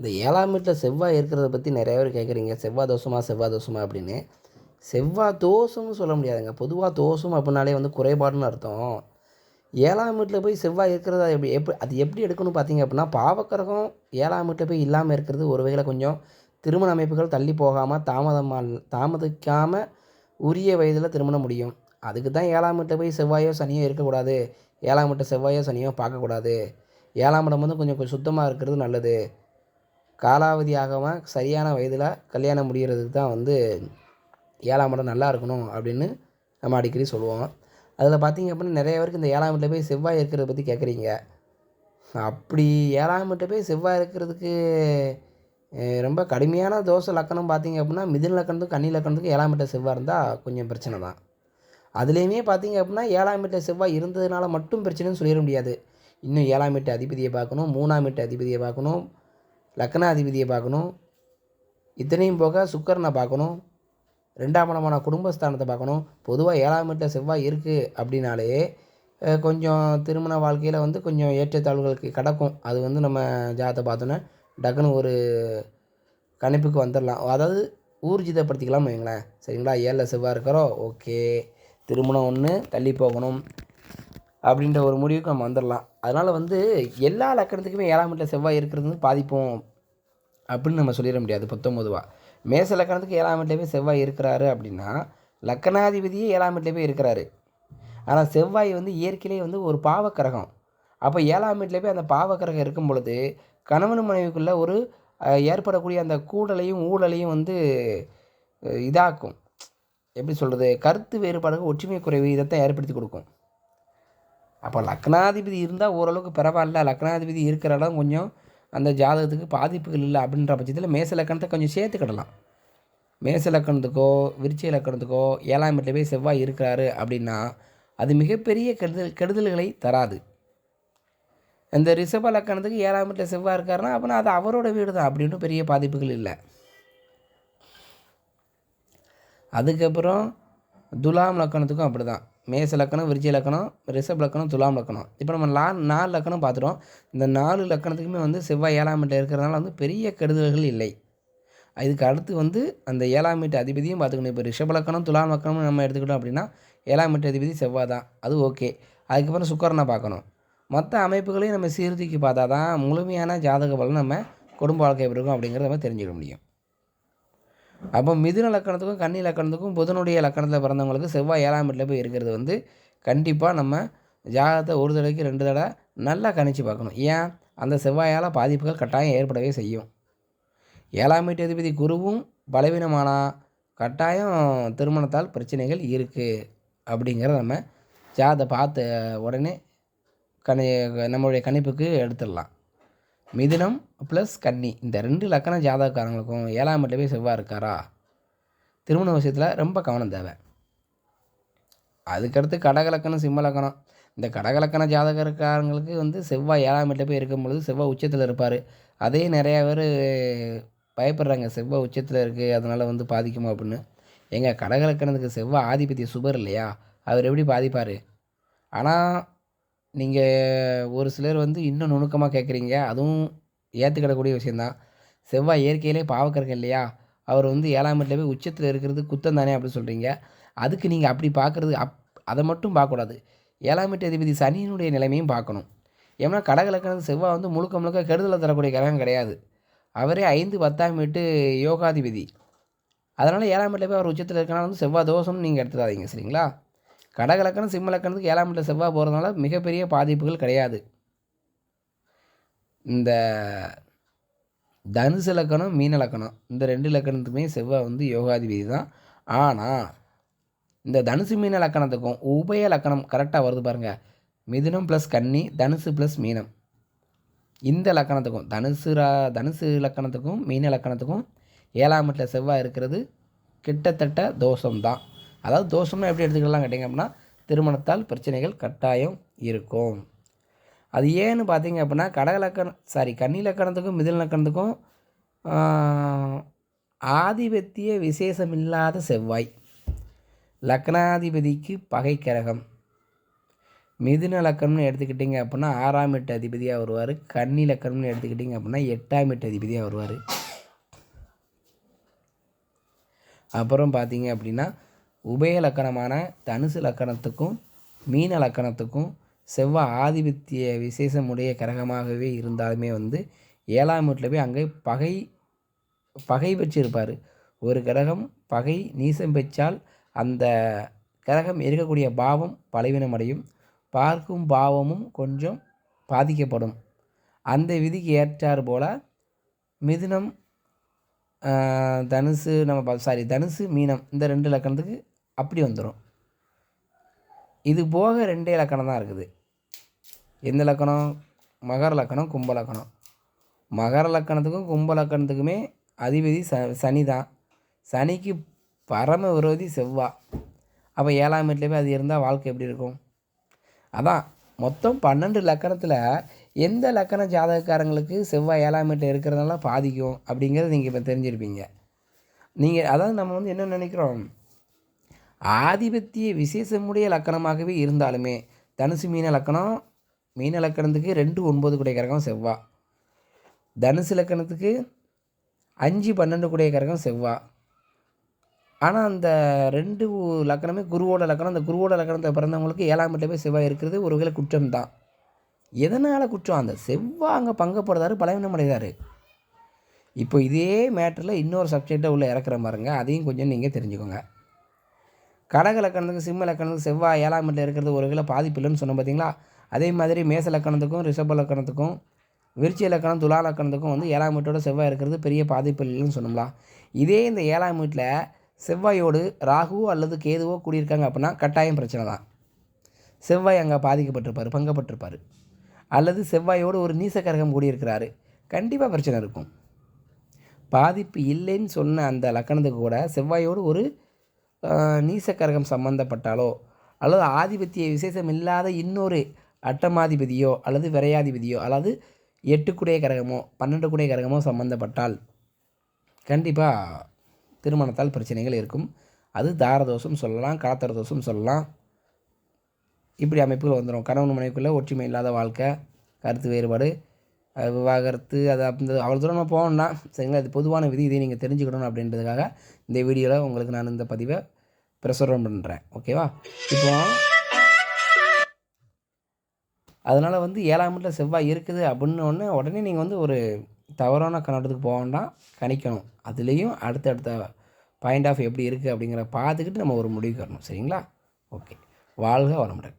இந்த ஏழாம் வீட்டில் செவ்வாய் இருக்கிறத பற்றி நிறைய பேர் கேட்குறீங்க செவ்வாய் தோஷமா செவ்வாய் தோஷமா அப்படின்னு. செவ்வாய் தோஷம்னு சொல்ல முடியாதுங்க. பொதுவாக தோஷம் அப்படின்னாலே வந்து குறைபாடுன்னு அர்த்தம். ஏழாம் வீட்டில் போய் செவ்வாய் இருக்கிறதா எப்படி எப்படி அது எப்படி எடுக்கணும்னு பார்த்தீங்க அப்படின்னா பாவக்கரகம் ஏழாம் வீட்டில் போய் இல்லாமல் இருக்கிறது ஒரு வகையில் கொஞ்சம் திருமண அமைப்புகள் தள்ளி போகாமல் தாமதமாக தாமதிக்காமல் உரிய வயதில் திருமணம் முடியும். அதுக்கு தான் ஏழாம் வீட்டில் போய் செவ்வாயோ சனியோ இருக்கக்கூடாது. ஏழாம் வீட்டை செவ்வாயோ சனியோ பார்க்கக்கூடாது. ஏழாம் இடம் வந்து கொஞ்சம் கொஞ்சம் சுத்தமாக இருக்கிறது நல்லது. காலாவதி ஆகாமல் சரியான வயதில் கல்யாணம் முடிகிறதுக்கு தான் வந்து ஏழாம் இடம் நல்லா இருக்கணும் அப்படின்னு நம்ம அடிக்கடி சொல்லுவோம். அதில் பார்த்திங்க அப்படின்னா நிறைய பேருக்கு இந்த ஏழாம் வீட்டில் போய் செவ்வாய் இருக்கிறத பற்றி கேட்குறீங்க அப்படி ஏழாம் வீட்டில் போய் செவ்வாய் இருக்கிறதுக்கு ரொம்ப கடுமையான தோசை லக்கணம் பார்த்தீங்க அப்படின்னா மிதில் லக்கணத்துக்கு கன்னி லக்கணத்துக்கு ஏழாம் வீட்டில் செவ்வாய் இருந்தால் கொஞ்சம் பிரச்சனை தான். அதுலேயுமே பார்த்தீங்க அப்படின்னா ஏழாம் வீட்டில் செவ்வாய் இருந்ததுனால மட்டும் பிரச்சனைன்னு சொல்லிட முடியாது. இன்னும் ஏழாம் வீட்டு அதிபதியை பார்க்கணும் மூணாம் வீட்டு அதிபதியை பார்க்கணும் லக்னாதிபதியை பார்க்கணும். இத்தனையும் போக சுக்கரனை பார்க்கணும். ரெண்டாம் இடமான குடும்பஸ்தானத்தை பார்க்கணும். பொதுவாக ஏழாம் வீட்டில் செவ்வாய் இருக்குது அப்படின்னாலே கொஞ்சம் திருமண வாழ்க்கையில் வந்து கொஞ்சம் ஏற்றத்தாழ்வுகளுக்கு கிடக்கும். அது வந்து நம்ம ஜாதத்தை பார்த்தோன்னே டக்குன்னு ஒரு கணிப்புக்கு வந்துடலாம் அதாவது ஊர்ஜிதப்படுத்திக்கலாம் வைங்களேன். சரிங்களா? ஏழில் செவ்வாய் இருக்கிறோம். ஓகே. திருமணம் ஒன்று தள்ளி போகணும். அப்படின்ற ஒரு முடிவுக்கு நம்ம வந்துடலாம் அதனால் வந்து எல்லா லக்கணத்துக்குமே ஏழாம் வீட்டில் செவ்வாய் இருக்கிறது வந்து பாதிப்போம் அப்படின்னு நம்ம சொல்லிட முடியாது பத்தொம்பதுவா மேச லக்கணத்துக்கு ஏழாம் வீட்டில் போய் செவ்வாய் இருக்கிறாரு அப்படின்னா லக்கணாதிபதியே ஏழாம் வீட்டில் போய் இருக்கிறாரு. ஆனால் செவ்வாய் வந்து இயற்கையிலே வந்து ஒரு பாவக்கிரகம். அப்போ ஏழாம் வீட்டில் போய் அந்த பாவக்கிரகம் இருக்கும் பொழுது கணவன் மனைவிக்குள்ள ஒரு ஏற்படக்கூடிய அந்த கூடலையும் ஊழலையும் வந்து இதாக்கும். எப்படி சொல்கிறது கருத்து வேறுபாடுகள் ஒற்றுமை குறைவு இதைத்தான் ஏற்படுத்தி கொடுக்கும். அப்போ லக்னாதிபதி இருந்தால் ஓரளவுக்கு பரவாயில்ல. லக்னாதிபதி இருக்கிற இடம் கொஞ்சம் அந்த ஜாதகத்துக்கு பாதிப்புகள் இல்லை அப்படின்ற பட்சத்தில் மேச லக்கணத்தை கொஞ்சம் சேர்த்துக்கிடலாம். மேச லக்கணத்துக்கோ விருச்சிக லக்கணத்துக்கோ ஏழாம் வீட்டில் போய் செவ்வாய் இருக்கிறாரு அப்படின்னா அது மிகப்பெரிய கெடுதல் கெடுதல்களை தராது. இந்த ரிஷப லக்கணத்துக்கு ஏழாம் வீட்டில் செவ்வாய் இருக்காருன்னா அப்படின்னா அது அவரோட வீடு தான் அப்படின்னு பெரிய பாதிப்புகள் இல்லை. அதுக்கப்புறம் துலாம் லக்கணத்துக்கும் அப்படி தான் மேச லக்கணம் விருச்சிக லக்கணம் ரிஷப் லக்கணம் துலாம் லக்கணம் இப்போ நம்ம லா நாலு லக்கணம் பார்த்துட்டோம். இந்த நாலு லக்கணத்துக்குமே வந்து செவ்வாய் ஏழாம் வீட்டில் இருக்கிறதுனால வந்து பெரிய கெடுதல்கள் இல்லை. இதுக்கு அடுத்து வந்து அந்த ஏழாம் வீட்டு அதிபதியும் பார்த்துக்கணும். இப்போ ரிஷப லக்கணம் துலாம் லக்கணம்னு நம்ம எடுத்துக்கிட்டோம் அப்படின்னா ஏழாம் வீட்டு அதிபதி செவ்வாய் தான். அது ஓகே. அதுக்கப்புறம் சுக்கரனை பார்க்கணும். மற்ற அமைப்புகளையும் நம்ம சீர்தூக்கி பார்த்தா தான் முழுமையான ஜாதக பலன் நம்ம குடும்ப வாழ்க்கை எப்படி இருக்கும் அப்படிங்கிறத நம்ம தெரிஞ்சுக்க முடியும். அப்போ மிதுன லக்கணத்துக்கும் கன்னி லக்கணத்துக்கும் புதனுடைய லக்கணத்தில் பிறந்தவங்களுக்கு செவ்வாய் ஏழாம் வீட்டில் போய் இருக்கிறது வந்து கண்டிப்பாக நம்ம ஜாதகத்தை ஒரு தடவைக்கு ரெண்டு தடவை நல்லா கணிச்சு பார்க்கணும். ஏன்? அந்த செவ்வாயால் பாதிப்புகள் கட்டாயம் ஏற்படவே செய்யும். ஏழாம் வீட்டு அதிபதி குருவும் பலவீனமானா கட்டாயம் திருமணத்தால் பிரச்சனைகள் இருக்குது அப்படிங்கிறத நம்ம ஜாதத்தை பார்த்து உடனே கணி நம்மளுடைய கணிப்புக்கு எடுத்துடலாம். மிதுனம் ப்ளஸ் கன்னி. இந்த ரெண்டு லக்கண ஜாதகக்காரங்களுக்கும் ஏழாம் வீட்டில் போய் செவ்வாய் இருக்காரா? திருமண விஷயத்தில் ரொம்ப கவனம் தேவை. அதுக்கடுத்து கடகலக்கணம் சிம்ம லக்கணம் இந்த கடகலக்கண ஜாதகக்காரங்களுக்கு வந்து செவ்வாய் ஏழாம் வீட்டில் போய் இருக்கும் பொழுது செவ்வாய் உச்சத்தில் இருப்பார். அதே நிறையா பேர் பயப்படுறாங்க செவ்வாய் உச்சத்தில் இருக்குது அதனால் வந்து பாதிக்குமா? அப்படின்னு. எங்கள் கடகலக்கணத்துக்கு செவ்வாய் ஆதிபத்திய சுபர் இல்லையா? அவர் எப்படி பாதிப்பார்? ஆனால் நீங்கள் ஒரு சிலர் வந்து இன்னும் நுணுக்கமாக கேட்குறீங்க அதுவும் ஏற்றுக்கிடக்கூடிய விஷயந்தான் செவ்வாய் இயற்கையிலே பாவக்கருங்க இல்லையா? அவர் வந்து ஏழாம் வீட்டில் போய் உச்சத்தில் இருக்கிறது குத்தம் தானே அப்படின்னு சொல்கிறீங்க அதுக்கு நீங்கள் அப்படி பார்க்குறது அப் அதை மட்டும் பார்க்கக்கூடாது ஏழாம் வீட்டு அதிபதி சனியினுடைய நிலைமையும் பார்க்கணும் ஏன்னா கடகலக்கணத்து செவ்வாய் வந்து முழுக்க முழுக்க கெடுதலை தரக்கூடிய கிரகம் கிடையாது. அவரே ஐந்து பத்தாம் வீட்டு யோகாதிபதி. அதனால் ஏழாம் வீட்டில் போய் அவர் உச்சத்தில் இருக்கனால வந்து செவ்வாய் தோஷம்னு நீங்கள் எடுத்துடாதீங்க சரிங்களா? கடகலக்கணம் சிம்ம லக்கணத்துக்கு ஏழாம் வீட்டில் செவ்வாய் போகிறதுனால மிகப்பெரிய பாதிப்புகள் கிடையாது. இந்த தனுசு லக்கணம் மீன லக்கணம் இந்த ரெண்டு லக்கணத்துக்குமே செவ்வாய் வந்து யோகாதிபதி தான். ஆனால் இந்த தனுசு மீன லக்கணத்துக்கும் உபய லக்கணம் கரெக்டாக வருது பாருங்கள் மிதுனம் ப்ளஸ் கன்னி தனுசு ப்ளஸ் மீனம். இந்த லக்கணத்துக்கும் தனுசு ரா தனுசு லக்கணத்துக்கும் மீன லக்கணத்துக்கும் ஏழாம் வீட்டில் செவ்வாய் இருக்கிறது கிட்டத்தட்ட தோஷம்தான். அதாவது தோஷம்னா எப்படி எடுத்துக்கலாம் கேட்டிங்க அப்படின்னா திருமணத்தால் பிரச்சனைகள் கட்டாயம் இருக்கும். அது ஏன்னு பார்த்தீங்க அப்படின்னா கடகலக்கணம் சாரி கன்னி லக்கணத்துக்கும் மிதில் லக்கணத்துக்கும் ஆதிபத்திய விசேஷம் இல்லாத செவ்வாய். லக்னாதிபதிக்கு பகை கிரகம். மிதுன லக்கணம்னு எடுத்துக்கிட்டிங்க அப்படின்னா ஆறாம் எட்டு அதிபதியாக வருவார். கன்னி லக்கணம்னு எடுத்துக்கிட்டிங்க அப்படின்னா எட்டாம் எட்டு அதிபதியாக வருவார். அப்புறம் பார்த்தீங்க அப்படின்னா உபய லக்கணமான தனுசு லக்கணத்துக்கும் மீன லக்கணத்துக்கும் செவ்வாய் ஆதிபத்திய விசேஷமுடைய கிரகமாகவே இருந்தாலுமே வந்து ஏழாம் வீட்டில் போய் அங்கே பகை பகை வச்சிருப்பார் ஒரு கிரகம் பகை நீசம் பெற்றால் அந்த கிரகம் இருக்கக்கூடிய பாவம் பலவீனமடையும். பார்க்கும் பாவமும் கொஞ்சம் பாதிக்கப்படும். அந்த விதிக்கு ஏற்றார் போல் மிதுனம் தனுசு நம்ம சாரி தனுசு மீனம் இந்த ரெண்டு லக்கணத்துக்கு அப்படி வந்துடும் இது போக ரெண்டே லக்கணம் தான் இருக்குது. எந்த லக்கணம் மகர லக்கணம் கும்ப லக்கணம் மகர லக்கணத்துக்கும் கும்ப லக்கணத்துக்குமே அதிபதி ச சனி தான். சனிக்கு பரம விரோதி செவ்வா. அப்போ ஏழாம் வீட்லேயே அது இருந்தால் வாழ்க்கை எப்படி இருக்கும்? அதான் மொத்தம் பன்னெண்டு லக்கணத்தில் எந்த லக்கண ஜாதகக்காரங்களுக்கு செவ்வாய் ஏழாம் வீட்டில் இருக்கிறதுனால பாதிக்கும் அப்படிங்கிறத நீங்கள் இப்போ தெரிஞ்சிருப்பீங்க. நீங்கள் அதாவது நம்ம வந்து என்ன நினைக்கிறோம்? ஆதிபத்திய விசேஷமுடைய லக்கணமாகவே இருந்தாலுமே தனுசு மீன லக்கணம் மீன லக்கணத்துக்கு ரெண்டு ஒன்பது குடைய கரகம் செவ்வா. தனுசு லக்கணத்துக்கு அஞ்சு பன்னெண்டு குடைய கரகம் செவ்வா. ஆனால் அந்த ரெண்டு லக்கணமே குருவோட லக்கணம். அந்த குருவோட லக்கணத்தை பிறந்தவங்களுக்கு ஏழாம் வீட்டில் போய் செவ்வாய் இருக்கிறது ஒரு வகையில் குற்றம் தான் எதனால் குற்றம்? அந்த செவ்வாய் அங்கே பங்கப்படுறாரு பலவீனம் அடைகிறாரு. இப்போ இதே மேட்டரில் இன்னொரு சப்ஜெக்டை உள்ள இறக்குற பாருங்க அதையும் கொஞ்சம் நீங்கள் தெரிஞ்சுக்கோங்க. கடக லக்கணத்துக்கு சிம்ம லக்கணத்துக்கு செவ்வாய் ஏழாம் இடத்துல இருக்கிறது ஒரு வகையில் பாதிப்பு இல்லைன்னு சொன்னோம் பார்த்தீங்களா அதே மாதிரி மேச லக்கணத்துக்கும் ரிஷப லக்கணத்துக்கும் விருச்சி லக்கணம் துலா லக்கணத்துக்கும் வந்து ஏழாம் வீட்டோட செவ்வாய் இருக்கிறது பெரிய பாதிப்பு இல்லைன்னு சொன்னோம்லா. இதே இந்த ஏழாம் வீட்டில் செவ்வாயோடு ராகுவோ அல்லது கேதுவோ கூடியிருக்காங்க அப்படின்னா கட்டாயம் பிரச்சனை தான். செவ்வாய் அங்கே பாதிக்கப்பட்டிருப்பார் பங்கப்பட்டிருப்பார். அல்லது செவ்வாயோடு ஒரு நீசக்கரகம் கூடியிருக்கிறாரு. கண்டிப்பாக பிரச்சனை இருக்கும். பாதிப்பு இல்லைன்னு சொன்ன அந்த லக்கணத்துக்கு கூட செவ்வாயோடு ஒரு நீசக்கரகம் சம்பந்தப்பட்டாலோ அல்லது ஆதிபத்திய விசேஷம் இல்லாத இன்னொரு அட்டமாதிபதியோ அல்லது விரையாதிபதியோ அல்லது எட்டுக்குடைய கரகமோ பன்னெண்டு குடைய கரகமோ சம்மந்தப்பட்டால் கண்டிப்பாக திருமணத்தால் பிரச்சனைகள் இருக்கும். அது தாரதோஷம் சொல்லலாம் காத்தர தோஷம் சொல்லலாம். இப்படி அமைப்புகள் வந்துடும் கணவன் மனைவிக்குள்ளே ஒற்றுமை இல்லாத வாழ்க்கை கருத்து வேறுபாடு விவாகரத்து அது அந்த அவ்வளோ தூரம் நம்ம போகணும்னா சரிங்களா? இது பொதுவான விதி இதை நீங்கள் தெரிஞ்சுக்கணும் அப்படின்றதுக்காக இந்த வீடியோவில் உங்களுக்கு நான் இந்த பதிவை பிரசுரம் பண்ணுறேன் ஓகேவா இப்போ அதனால் வந்து ஏழாம் வீட்டில் செவ்வாய் இருக்குது அப்படின்னு ஒன்று உடனே நீங்கள் வந்து ஒரு தவறான கண்ணோட்டத்துக்கு போக வேண்டாம். கணிக்கணும். அதுலேயும் அடுத்தடுத்த பாயிண்ட் ஆஃப் எப்படி இருக்குது அப்படிங்கிற பார்த்துக்கிட்டு நம்ம ஒரு முடிவுக்கு வரணும் சரிங்களா? ஓகே வாழ்க வரமுடன்